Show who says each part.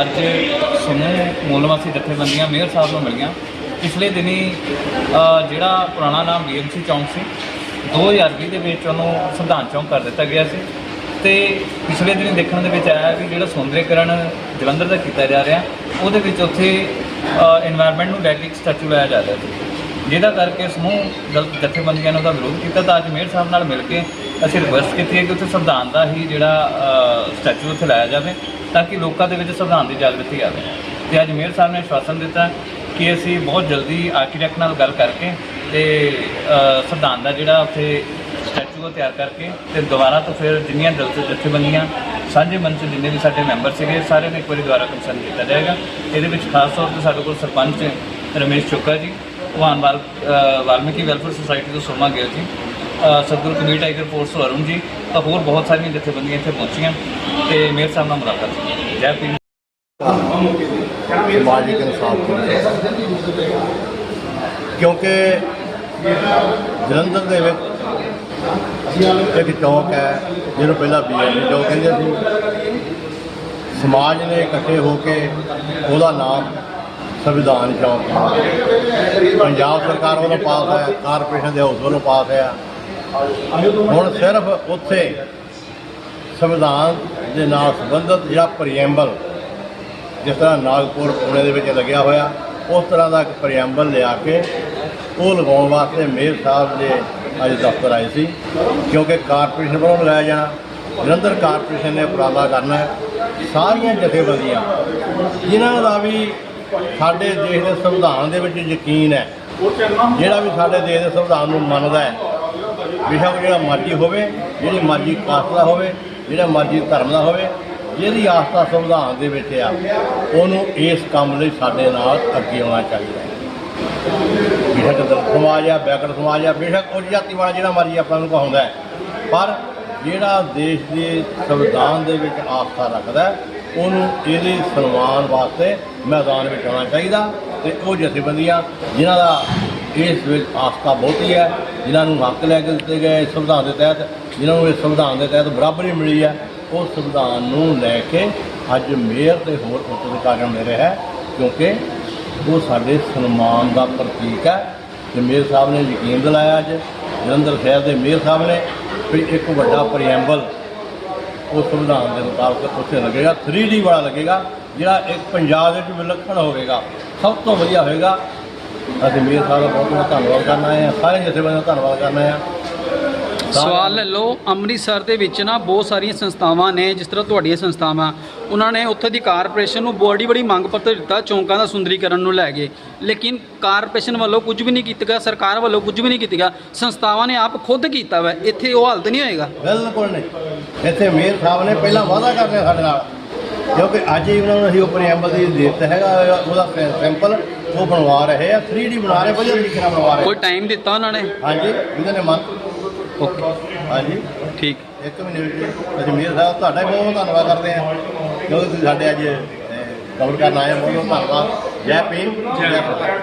Speaker 1: ਅੱਜ ਸਮੂਹ ਮੂਲਵਾਸੀ ਜਥੇਬੰਦੀਆਂ ਮੇਅਰ ਸਾਹਿਬ ਨੂੰ ਮਿਲੀਆਂ ਪਿਛਲੇ ਦਿਨੀ ਅ, ਜਿਹੜਾ ਪੁਰਾਣਾ ਨਾਮ ਬੀਐਮਸੀ ਚੌਂਕ ਸੀ 2020 ਦੇ ਵਿੱਚ ਉਹਨੂੰ ਸੰਵਿਧਾਨ ਚੌਂਕ ਕਰ ਦਿੱਤਾ ਗਿਆ ਸੀ। ਤੇ ਪਿਛਲੇ ਦਿਨ ਦੇਖਣ ਦੇ ਵਿੱਚ ਆਇਆ ਵੀ ਜਿਹੜਾ ਸੌਂਦਰੀਕਰਨ ਜਲੰਧਰ ਦਾ ਕੀਤਾ ਜਾ ਰਿਹਾ, ਉਹਦੇ ਵਿੱਚ ਉੱਥੇ এনवायरमेंट ਨੂੰ ਲੈ ਕੇ ਇੱਕ ਸਟੈਚੂ ਲਾਇਆ ਜਾ ਰਿਹਾ ਸੀ। ਜਿਹਦਾ ਕਰਕੇ ਸਮੂਹ ਜਥੇਬੰਦੀਆਂ ਨੇ ਉਹਦਾ ਵਿਰੋਧ ਕੀਤਾ ਤਾਂ ਅੱਜ ਮੇਅਰ ਸਾਹਿਬ ਨਾਲ ਮਿਲ ਕੇ ਅਸੀਂ ਰਿਕੁਐਸਟ ਕੀਤੀ ਹੈ ਕਿ ਉੱਥੇ ਸੰਵਿਧਾਨ ਦਾ ਹੀ ਜਿਹੜਾ ਸਟੈਚੂ ਉੱਥੇ ਲਾਇਆ ਜਾਵੇ, ਤਾਂ ਕਿ ਲੋਕਾਂ ਦੇ ਵਿੱਚ ਸੰਵਿਧਾਨ ਦੀ ਜਾਗਰਤੀ ਆਵੇ। ਤੇ ਅੱਜ ਮੇਅਰ ਸਾਹਿਬ ਨੇ ਸ਼ਵਾਸਨ ਦਿੱਤਾ ਕਿ ਅਸੀਂ ਬਹੁਤ ਜਲਦੀ ਆਰਕੀਟੈਕਟ ਨਾਲ ਗੱਲ ਕਰਕੇ ਤੇ ਅ, ਸੰਵਿਧਾਨ ਦਾ ਜਿਹੜਾ ਉੱਥੇ ਸਟੈਚੂ ਤਿਆਰ ਕਰਕੇ ਤੇ ਦੁਬਾਰਾ ਤੋਂ ਫਿਰ ਜਿੰਨੀਆਂ ਦਲਿਤ ਜਥੇਬੰਦੀਆਂ ਸਾਂਝੇ ਮੰਚ ਜਿੰਨੇ ਵੀ ਸਾਡੇ ਮੈਂਬਰ ਸੀਗੇ ਸਾਰਿਆਂ ਨੂੰ ਇੱਕ ਵਾਰੀ ਦੁਬਾਰਾ ਕੰਸਰਨ ਕੀਤਾ ਜਾਏਗਾ ਇਹਦੇ ਵਿੱਚ ਖਾਸ ਤੌਰ ਤੇ ਸਾਡੇ ਕੋਲ ਸਰਪੰਚ ਰਮੇਸ਼ ਚੋਕਾ ਜੀ ਭਗਵਾਨ ਵਾਲਮੀਕੀ ਵੈਲਫੇਅਰ ਸੁਸਾਇਟੀ ਤੋਂ ਸੋਮਾ ਗਿੱਲ ਜੀ ਅ, ਸਤਿਗੁਰੂ ਕਬੀਰ ਟਾਈਗਰ ਫੋਰਸ ਤੋਂ ਅਰੁਣ ਜੀ ਤਾਂ ਹੋਰ ਬਹੁਤ ਸਾਰੀਆਂ ਜਥੇਬੰਦੀਆਂ ਇੱਥੇ ਪਹੁੰਚੀਆਂ ਤੇ ਮੇਅਰ ਸਾਹਿਬ ਨਾਲ ਮੁਲਾਕਾਤ ਹੋਈ। ਜੈ ਪੀ
Speaker 2: ਸਮਾਜਿਕ ਇਨਸਾਫ ਕਿਉਂਕਿ ਜਲੰਧਰ ਦੇ ਵਿੱਚ ਇੱਕ ਚੌਕ ਹੈ, ਜਿਹਨੂੰ ਪਹਿਲਾਂ ਬੀਐਮਈ ਚੌਕ ਕਹਿੰਦੇ ਸੀ। ਸਮਾਜ ਨੇ ਇਕੱਠੇ ਹੋ ਕੇ ਉਹਦਾ ਨਾਮ ਸੰਵਿਧਾਨ ਚੌਕ ਪੰਜਾਬ ਸਰਕਾਰ ਵੱਲੋਂ ਪਾਸ ਹੈ ਕਾਰਪੋਰੇਸ਼ਨ ਦੇ ਹਾਊਸ ਵੱਲੋਂ ਪਾਸ ਹੈ ਹੁਣ ਸਿਰਫ ਉੱਥੇ ਸੰਵਿਧਾਨ ਦੇ ਨਾਲ ਸੰਬੰਧਿਤ ਜਿਹੜਾ ਪ੍ਰੀਐਂਬਲ ਜਿਸ ਤਰ੍ਹਾਂ ਨਾਗਪੁਰ ਪੁਣੇ ਦੇ ਵਿੱਚ ਲੱਗਿਆ ਹੋਇਆ, ਉਸ ਤਰ੍ਹਾਂ ਦਾ ਇੱਕ ਪ੍ਰੀਐਂਬਲ ਲਿਆ ਕੇ ਉਹ ਲਗਾਉਣ ਵਾਸਤੇ ਮੇਅਰ ਸਾਹਿਬ ਦੇ ਅੱਜ ਦਫ਼ਤਰ ਆਏ ਸੀ, ਕਿਉਂਕਿ ਕਾਰਪੋਰੇਸ਼ਨ ਵੱਲੋਂ ਲਗਾਇਆ ਜਾਣਾ, ਜਲੰਧਰ ਕਾਰਪੋਰੇਸ਼ਨ ਨੇ ਉਪਰਾਲਾ ਕਰਨਾ ਸਾਰੀਆਂ ਜਥੇਬੰਦੀਆਂ, ਜਿਨ੍ਹਾਂ ਦਾ ਵੀ ਸਾਡੇ ਦੇਸ਼ ਦੇ ਸੰਵਿਧਾਨ ਦੇ ਵਿੱਚ ਯਕੀਨ ਹੈ, ਜਿਹੜਾ ਵੀ ਸਾਡੇ ਦੇਸ਼ ਦੇ ਸੰਵਿਧਾਨ ਨੂੰ ਮੰਨਦਾ ਹੈ ਬੇਸ਼ੱਕ ਜਿਹੜਾ ਮਰਜ਼ੀ ਹੋਵੇ, ਜਿਹੜੀ ਮਰਜ਼ੀ ਕਾਸਟ ਦਾ ਹੋਵੇ, ਜਿਹੜਾ ਮਰਜ਼ੀ ਧਰਮ ਦਾ ਹੋਵੇ ਜਿਹਦੀ ਆਸਥਾ ਸੰਵਿਧਾਨ ਦੇ ਵਿੱਚ ਆ, ਉਹਨੂੰ ਇਸ ਕੰਮ ਲਈ ਸਾਡੇ ਨਾਲ ਅੱਗੇ ਆਉਣਾ ਚਾਹੀਦਾ ਹੈ। ਬੇਸ਼ੱਕ ਦਲਿਤ ਸਮਾਜ ਆ ਬੈਕਰ ਸਮਾਜ ਆ, ਬੇਸ਼ੱਕ ਉੱਚ ਜਾਤੀ ਵਾਲਾ ਜਿਹੜਾ ਮਰਜ਼ੀ ਆਪਾਂ ਨੂੰ ਕਹਾਉਂਦਾ ਪਰ ਜਿਹੜਾ ਦੇਸ਼ ਦੇ ਸੰਵਿਧਾਨ ਦੇ ਵਿੱਚ ਆਸਥਾ ਰੱਖਦਾ ਉਹਨੂੰ ਇਹਦੇ ਸਨਮਾਨ ਵਾਸਤੇ ਮੈਦਾਨ ਵਿੱਚ ਆਉਣਾ ਚਾਹੀਦਾ ਤੇ ਉਹ ਜਥੇਬੰਦੀਆਂ ਜਿਨ੍ਹਾਂ ਦਾ ਇਸ ਵਿੱਚ ਆਸਥਾ ਬਹੁਤੀ ਹੈ, ਜਿਨ੍ਹਾਂ ਨੂੰ ਹੱਕ ਲੈ ਕੇ ਦਿੱਤੇ ਗਏ ਇਸ ਸੰਵਿਧਾਨ ਦੇ ਤਹਿਤ, ਜਿਨ੍ਹਾਂ ਨੂੰ ਇਸ ਸੰਵਿਧਾਨ ਦੇ ਤਹਿਤ ਬਰਾਬਰੀ ਮਿਲੀ ਹੈ ਉਹ ਸੰਵਿਧਾਨ ਨੂੰ ਲੈ ਕੇ ਅੱਜ ਮੇਅਰ ਤੇ ਹੋਰ ਉੱਚ ਅਧਿਕਾਰੀਆਂ ਮਿਲ ਰਿਹਾ ਹੈ, ਕਿਉਂਕਿ ਉਹ ਸਾਡੇ ਸਨਮਾਨ ਦਾ ਪ੍ਰਤੀਕ ਹੈ। ਤੇ ਮੇਅਰ ਸਾਹਿਬ ਨੇ ਯਕੀਨ ਦਿਲਾਇਆ ਅੱਜ, ਜਲੰਧਰ ਸ਼ਹਿਰ ਦੇ ਮੇਅਰ ਸਾਹਿਬ ਨੇ ਵੀ ਇੱਕ ਵੱਡਾ ਪ੍ਰੀਐਂਬਲ ਉਸ ਸੰਵਿਧਾਨ ਦੇ ਮੁਤਾਬਕ ਉੱਥੇ ਲੱਗੇਗਾ 3D ਵਾਲਾ ਲੱਗੇਗਾ, ਜਿਹੜਾ ਇੱਕ ਪੰਜਾਬ ਦੇ ਵਿੱਚ ਵਿਲੱਖਣ ਹੋਵੇਗਾ, ਸਭ ਤੋਂ ਵਧੀਆ ਹੋਵੇਗਾ। ਅਸੀਂ ਮੇਅਰ ਸਾਹਿਬ ਦਾ ਬਹੁਤ ਬਹੁਤ ਧੰਨਵਾਦ ਕਰਨਾ ਹੈ, ਸਾਰੇ ਜਥੇਬੰਦੀਆਂ ਦਾ ਧੰਨਵਾਦ ਕਰਨਾ ਹੈ।
Speaker 3: ਸਵਾਲ ਲੈ ਲਓ ਅੰਮ੍ਰਿਤਸਰ ਦੇ ਵਿੱਚ ਨਾ ਬਹੁਤ ਸਾਰੀਆਂ ਸੰਸਥਾਵਾਂ ਨੇ ਜਿਸ ਤਰ੍ਹਾਂ ਤੁਹਾਡੀਆਂ ਸੰਸਥਾਵਾਂ ਉਹਨਾਂ ਨੇ ਉੱਥੇ ਦੀ ਕਾਰਪੋਰੇਸ਼ਨ ਨੂੰ ਬੜੀ ਬੜੀ ਮੰਗ ਪੱਤਰ ਦਿੱਤਾ ਚੌਂਕਾਂ ਦਾ ਸੁੰਦਰੀਕਰਨ ਨੂੰ ਲੈ ਕੇ। ਲੇਕਿਨ ਕਾਰਪੋਰੇਸ਼ਨ ਵੱਲੋਂ ਕੁਝ ਵੀ ਨਹੀਂ ਕੀਤਾ ਗਿਆ ਸਰਕਾਰ ਵੱਲੋਂ ਕੁਝ ਵੀ ਨਹੀਂ ਕੀਤਾ ਗਿਆ ਸੰਸਥਾਵਾਂ ਨੇ ਆਪ ਖੁਦ ਕੀਤਾ ਵਾ ਇੱਥੇ ਉਹ ਹਾਲਤ ਨਹੀਂ ਹੋਏਗਾ।
Speaker 2: ਬਿਲਕੁਲ ਨਹੀਂ। ਇੱਥੇ ਮੇਅਰ ਸਾਹਿਬ ਨੇ ਪਹਿਲਾਂ ਵਾਅਦਾ ਕਰ ਲਿਆ ਸਾਡੇ ਨਾਲ ਕਿਉਂਕਿ ਅੱਜ ਹੀ ਉਹਨਾਂ ਨੂੰ ਅਸੀਂ ਉਹ ਪ੍ਰੀਐਂਬਲ ਦੀ ਦਿੱਤਾ ਹੈਗਾ ਉਹਦਾ ਸੈਂਪਲ ਉਹ ਬਣਵਾ ਰਹੇ ਆ 3D ਬਣਾ ਰਹੇ ਵਧੀਆ ਤਰੀਕੇ ਨਾਲ ਬਣਵਾ ਰਹੇ
Speaker 3: ਕੋਈ ਟਾਈਮ ਦਿੱਤਾ ਉਹਨਾਂ ਨੇ?
Speaker 2: ਹਾਂਜੀ ਇਹਦੇ ਨੇ ਮੰਨ
Speaker 3: ਓਕੇ
Speaker 2: ਹਾਂਜੀ।
Speaker 3: ਠੀਕ।
Speaker 2: ਇੱਕ ਅਸੀਂ ਮੇਅਰ ਸਾਹਿਬ ਤੁਹਾਡਾ ਬਹੁਤ ਬਹੁਤ ਧੰਨਵਾਦ ਕਰਦੇ ਹਾਂ। ਕਿਉਂਕਿ ਤੁਸੀਂ ਸਾਡੇ ਅੱਜ ਕਵਰ ਕਰਨ ਆਏ ਹੋ। ਬਹੁਤ ਬਹੁਤ ਧੰਨਵਾਦ। ਜੈ ਭੀਮ ਜੈ ਭਾਰਤ।